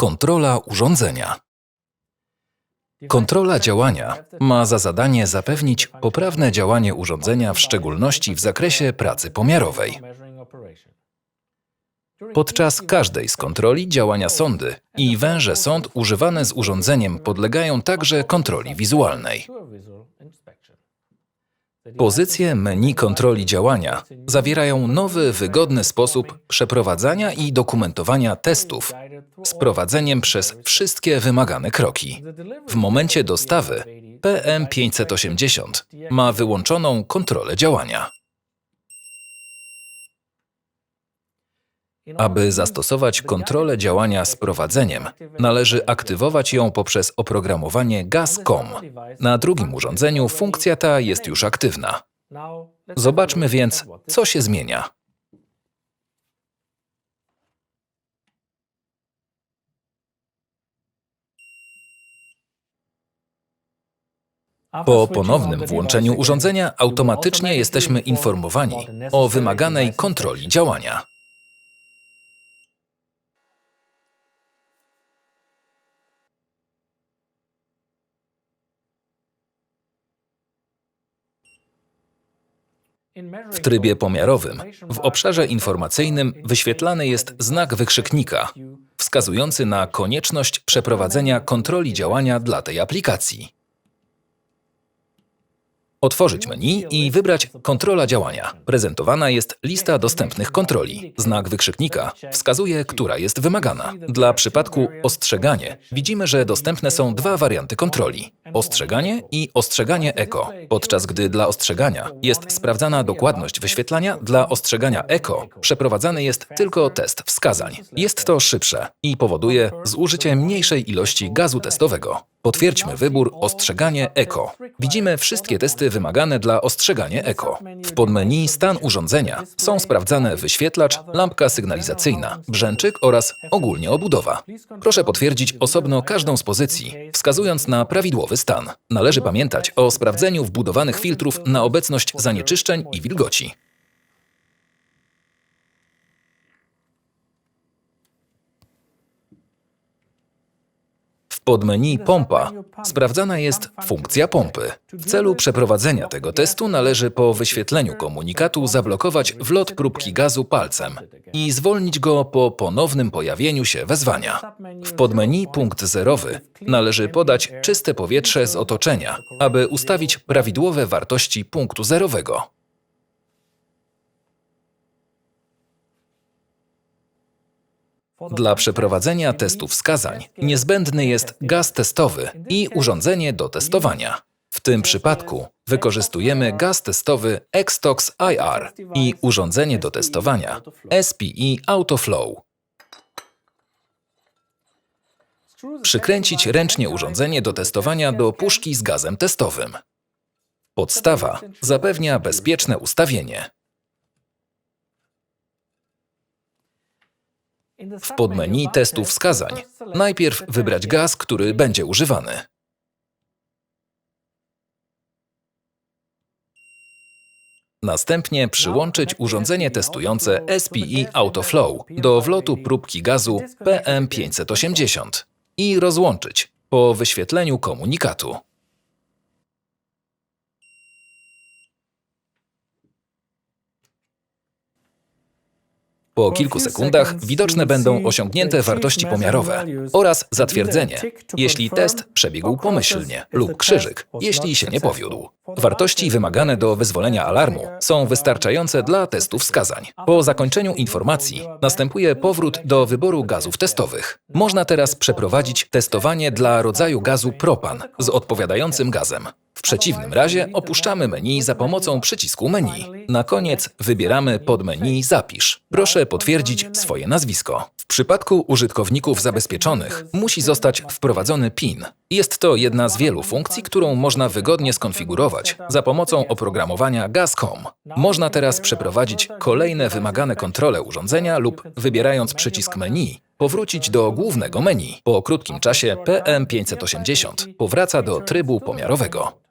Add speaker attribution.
Speaker 1: Kontrola urządzenia. Kontrola działania ma za zadanie zapewnić poprawne działanie urządzenia, w szczególności w zakresie pracy pomiarowej. Podczas każdej z kontroli działania sondy i węże sond używane z urządzeniem podlegają także kontroli wizualnej. Pozycje menu kontroli działania zawierają nowy, wygodny sposób przeprowadzania i dokumentowania testów z prowadzeniem przez wszystkie wymagane kroki. W momencie dostawy PM580 ma wyłączoną kontrolę działania. Aby zastosować kontrolę działania z prowadzeniem, należy aktywować ją poprzez oprogramowanie GAS.com. Na drugim urządzeniu funkcja ta jest już aktywna. Zobaczmy więc, co się zmienia. Po ponownym włączeniu urządzenia automatycznie jesteśmy informowani o wymaganej kontroli działania. W trybie pomiarowym, w obszarze informacyjnym wyświetlany jest znak wykrzyknika, wskazujący na konieczność przeprowadzenia kontroli działania dla tej aplikacji. Otworzyć menu i wybrać Kontrola działania. Prezentowana jest lista dostępnych kontroli. Znak wykrzyknika wskazuje, która jest wymagana. Dla przypadku ostrzeganie widzimy, że dostępne są dwa warianty kontroli. Ostrzeganie i ostrzeganie eko. Podczas gdy dla ostrzegania jest sprawdzana dokładność wyświetlania, dla ostrzegania eko przeprowadzany jest tylko test wskazań. Jest to szybsze i powoduje zużycie mniejszej ilości gazu testowego. Potwierdźmy wybór Ostrzeganie Eko. Widzimy wszystkie testy wymagane dla ostrzegania Eko. W podmenu Stan urządzenia są sprawdzane wyświetlacz, lampka sygnalizacyjna, brzęczyk oraz ogólnie obudowa. Proszę potwierdzić osobno każdą z pozycji, wskazując na prawidłowy stan. Należy pamiętać o sprawdzeniu wbudowanych filtrów na obecność zanieczyszczeń i wilgoci. W podmenu Pompa sprawdzana jest funkcja pompy. W celu przeprowadzenia tego testu należy po wyświetleniu komunikatu zablokować wlot próbki gazu palcem i zwolnić go po ponownym pojawieniu się wezwania. W podmenu Punkt zerowy należy podać czyste powietrze z otoczenia, aby ustawić prawidłowe wartości punktu zerowego. Dla przeprowadzenia testu wskazań niezbędny jest gaz testowy i urządzenie do testowania. W tym przypadku wykorzystujemy gaz testowy Xtox IR i urządzenie do testowania SPE Autoflow. Przykręcić ręcznie urządzenie do testowania do puszki z gazem testowym. Podstawa zapewnia bezpieczne ustawienie. W podmenu testu wskazań najpierw wybrać gaz, który będzie używany. Następnie przyłączyć urządzenie testujące SPE Autoflow do wlotu próbki gazu PM580 i rozłączyć po wyświetleniu komunikatu. Po kilku sekundach widoczne będą osiągnięte wartości pomiarowe oraz zatwierdzenie, jeśli test przebiegł pomyślnie, lub krzyżyk, jeśli się nie powiódł. Wartości wymagane do wyzwolenia alarmu są wystarczające dla testu wskazań. Po zakończeniu informacji następuje powrót do wyboru gazów testowych. Można teraz przeprowadzić testowanie dla rodzaju gazu propan z odpowiadającym gazem. W przeciwnym razie opuszczamy menu za pomocą przycisku menu. Na koniec wybieramy podmenu Zapisz. Proszę potwierdzić swoje nazwisko. W przypadku użytkowników zabezpieczonych musi zostać wprowadzony PIN. Jest to jedna z wielu funkcji, którą można wygodnie skonfigurować za pomocą oprogramowania GAS.com. Można teraz przeprowadzić kolejne wymagane kontrole urządzenia lub wybierając przycisk menu, powrócić do głównego menu. Po krótkim czasie PM580 powraca do trybu pomiarowego.